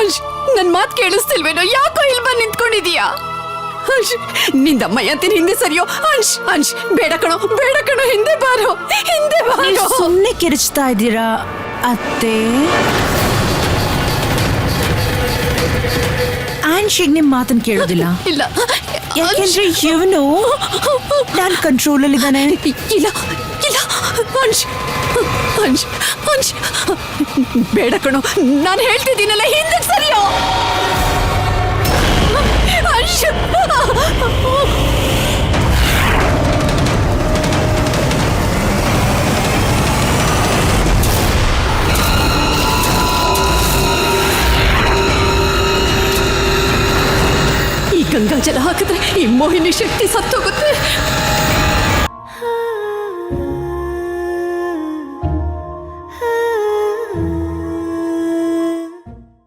ಅಂಶ್ ನನ್ ಮಾತು ಕೇಳಿಸ್ತಿಲ್ವೇನೋ? ಯಾಕೋ ಇಲ್ಲಿ ಬಂದು ನಿಂತ್ಕೊಂಡಿದೀಯಾ? ಅಂಶ್ ನಿಂದಮ್ಮಯ್ಯ ಅಂತೀನಿ ಹಿಂದೆ ಸರಿಯೋ? ಅಂಶ್ ಅಂಶ್ ಬೇಡ ಕಣೋ ಬೇಡ ಕಣೋ ಹಿಂದೆ ಬಾರೋ ಹಿಂದೆ ಬಾರೋ. ಸುಮ್ಮನೆ ಕಿರಿಚ್ತಾ ಇದ್ದೀರಾ ಅತ್ತೆ? ಆನ್ಶಿಗ್ ನಿಮ್ ಮಾತನ್ ಕೇಳೋದಿಲ್ಲ. ಇಲ್ಲ. ಯಾಕೆಂದ್ರೆ ಇವನು ನಾನ್ ಕಂಟ್ರೋಲ್ ಅಲ್ಲಿ ಇದ್ದಾನೆ ಇಲ್ಲ ಇಲ್ಲ. ಅಂಶ್ ಅಂಶ್ ಅಂಶ್ ಬೇಡ ಕಣೋ. ನಾನು ಹೇಳ್ತಿದ್ದೀನಲ್ಲ ಗಂಗಾ ಜಲ ಹಾಕಿದ್ರೆ ಈ ಮೋಹಿನಿ ಶಕ್ತಿ ಸತ್ತೋಗುತ್ತೆ.